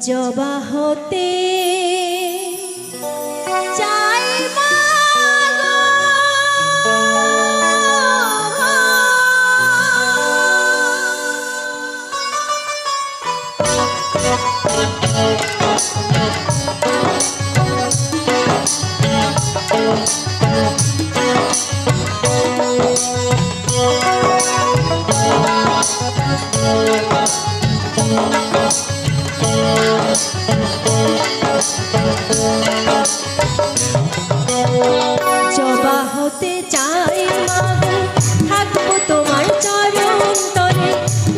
জবা হতে জবা হতে চাই মাগো থাকব তোমার চরণ তরে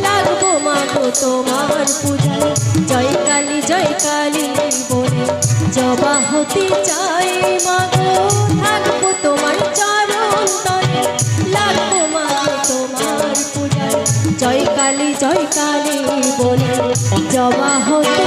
লাগবো মাগো তোমার পূজায়। জয় কালী জয় কালী বলে জবা হতে চাই মাগো থাকব তোমার চরণ তরে লাগবো মা তোমার পূজায়। জয় কালী জয় কালী বলে জবা হতে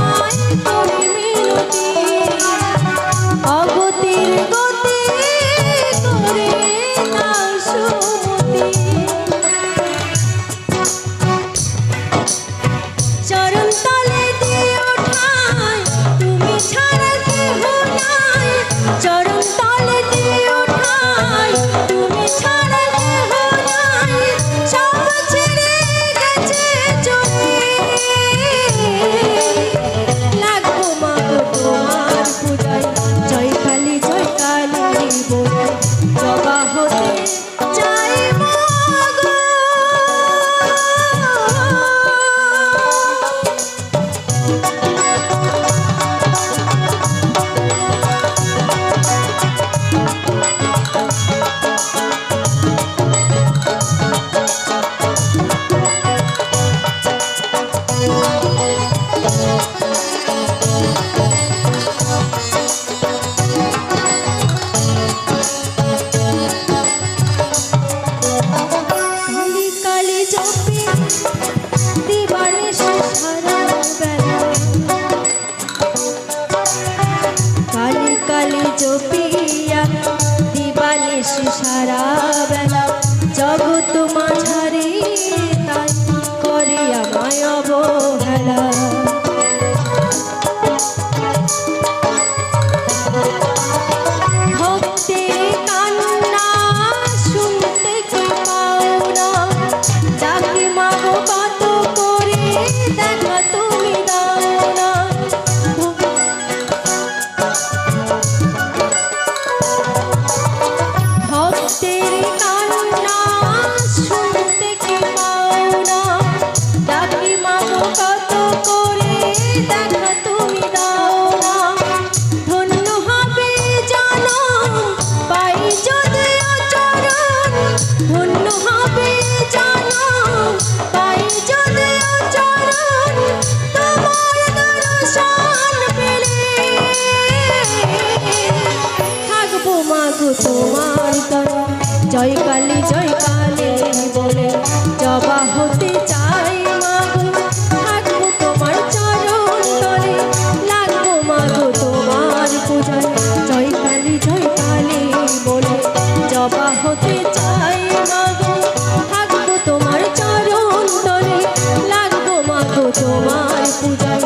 your voice. জয় কালী জয় কালী বলে। জবা হতে চাই মাগো, থাকব তোমার চরণ তলে। লাগবো মাগো তোমার পূজায় জয় কালী জয় কালী বলে। জবা হতে চাই মাগো, থাকব তোমার চরণ তলে। লাগবো মাগো তোমার পূজায়